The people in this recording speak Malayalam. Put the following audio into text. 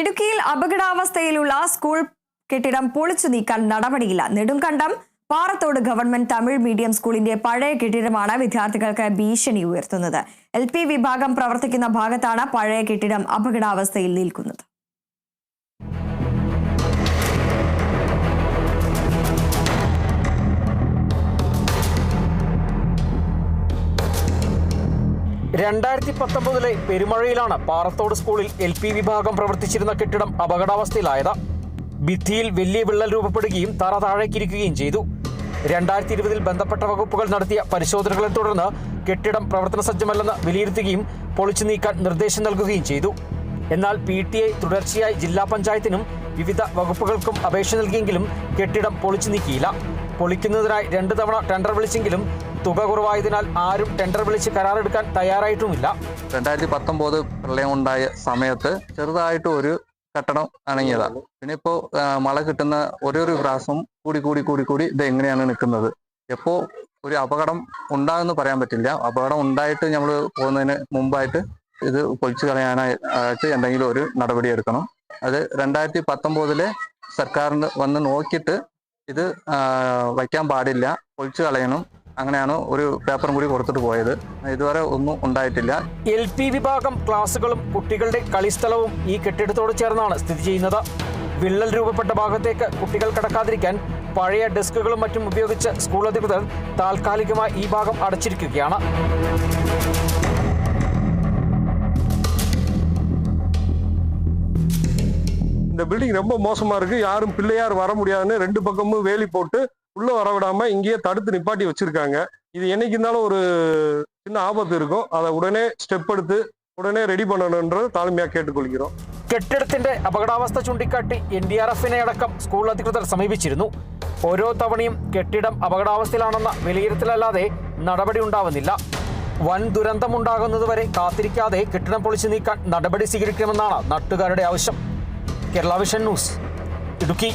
ഇടുക്കിയിൽ അപകടാവസ്ഥയിലുള്ള സ്കൂൾ കെട്ടിടം പൊളിച്ചു നീക്കാൻ നടപടിയില്ല. നെടുങ്കണ്ടം പാറത്തോട് ഗവൺമെന്റ് തമിഴ് മീഡിയം സ്കൂളിന്റെ പഴയ കെട്ടിടമാണ് വിദ്യാർത്ഥികൾക്ക് ഭീഷണി ഉയർത്തുന്നത്. എൽ വിഭാഗം പ്രവർത്തിക്കുന്ന ഭാഗത്താണ് പഴയ കെട്ടിടം അപകടാവസ്ഥയിൽ നിൽക്കുന്നത്. രണ്ടായിരത്തി പത്തൊമ്പതിലെ പെരുമഴയിലാണ് പാറത്തോട് സ്കൂളിൽ എൽ പി വിഭാഗം പ്രവർത്തിച്ചിരുന്ന കെട്ടിടം അപകടാവസ്ഥയിലായത്. ഭിത്തിയിൽ വലിയ വിള്ളൽ രൂപപ്പെടുകയും തറ താഴേക്കിരിക്കുകയും ചെയ്തു. രണ്ടായിരത്തി ഇരുപതിൽ ബന്ധപ്പെട്ട വകുപ്പുകൾ നടത്തിയ പരിശോധനകളെ തുടർന്ന് കെട്ടിടം പ്രവർത്തന സജ്ജമല്ലെന്ന് വിലയിരുത്തുകയും പൊളിച്ചു നീക്കാൻ നിർദ്ദേശം നൽകുകയും ചെയ്തു. എന്നാൽ പി ടി ഐ തുടർച്ചയായി ജില്ലാ പഞ്ചായത്തിനും വിവിധ വകുപ്പുകൾക്കും അപേക്ഷ നൽകിയെങ്കിലും കെട്ടിടം പൊളിച്ചു നീക്കിയില്ല. പൊളിക്കുന്നതിനായി രണ്ട് തവണ ടെൻഡർ വിളിച്ചെങ്കിലും തുക കുറവായതിനാൽ ആരും ടെൻഡർ വിളിച്ച് കരാറെടുക്കാൻ തയ്യാറായിട്ടുമില്ല. രണ്ടായിരത്തി പത്തൊമ്പത് പ്രളയം ഉണ്ടായ സമയത്ത് ചെറുതായിട്ട് ഒരു കെട്ടണം അണങ്ങിയതാണ് പിന്നെ ഇപ്പോ മഴ കിട്ടുന്ന ഓരോ ഒരു പ്രാവശ്യം കൂടി കൂടി കൂടി കൂടി ഇത് എങ്ങനെയാണ് നിൽക്കുന്നത്? എപ്പോ ഒരു അപകടം ഉണ്ടാകുമെന്ന് പറയാൻ പറ്റില്ല. അപകടം ഉണ്ടായിട്ട് നമ്മൾ പോകുന്നതിന് മുമ്പായിട്ട് ഇത് പൊളിച്ചു കളയാനായിട്ട് എന്തെങ്കിലും ഒരു നടപടി എടുക്കണം. അത് രണ്ടായിരത്തി പത്തൊമ്പതിലെ സർക്കാരിന് വന്ന് നോക്കിയിട്ട് ഇത് വയ്ക്കാൻ പാടില്ല. പൊളിച്ചു കളയണം. അങ്ങനെയാണ് ഒരു പേപ്പറും കൂടി കൊടുത്തിട്ട് പോയത് ഇതുവരെ ഒന്നും ഉണ്ടായിട്ടില്ല എൽ പി വിഭാഗം ക്ലാസുകളും കുട്ടികളുടെ കളിസ്ഥലവും ഈ കെട്ടിടത്തോട് ചേർന്നാണ് സ്ഥിതി ചെയ്യുന്നത് വിള്ളൽ രൂപപ്പെട്ട ഭാഗത്തേക്ക് കുട്ടികൾ കടക്കാതിരിക്കാൻ പഴയ ഡെസ്കുകളും മറ്റും ഉപയോഗിച്ച് സ്കൂൾ അധികൃതർ താൽക്കാലികമായി ഈ ഭാഗം അടച്ചിരിക്കുകയാണ് இந்த பில்டிங் ரொம்ப மோசமா இருக்கு யாரும் பிள்ளையார் வர முடியாதுன்னு ரெண்டு பக்கமும் வேலி போட்டு உள்ள வர விடாம இங்கேயே தடுத்து நிப்பாட்டி வச்சிருக்காங்க இது என்னைக்கு இருந்தாலும் ஒரு சின்ன ஆபத்து இருக்கும் அதை உடனே ஸ்டெப் எடுத்து உடனே ரெடி பண்ணணுன்ற தாழ்மையா கேட்டுக்கொள்கிறோம் കെട്ടിടത്തിന്റെ അപകടാവസ്ഥ ചൂണ്ടിക്കാട്ടി എൻ ഡി ആർ എഫിനെ അടക്കം സ്കൂൾ അധികൃതർ സമീപിച്ചിരുന്നു ഓരോ തവണയും കെട്ടിടം അപകടാവസ്ഥയിലാണെന്ന വിലയിരുത്തലല്ലാതെ നടപടി ഉണ്ടാവുന്നില്ല വൻ ദുരന്തമുണ്ടാകുന്നതുവരെ കാത്തിരിക്കാതെ കെട്ടിടം പൊളിച്ചു നീക്കാൻ നടപടി സ്വീകരിക്കണമെന്നാണ് നാട്ടുകാരുടെ ആവശ്യം കേരള വിഷൻ ന്യൂസ് ഇടുക്കി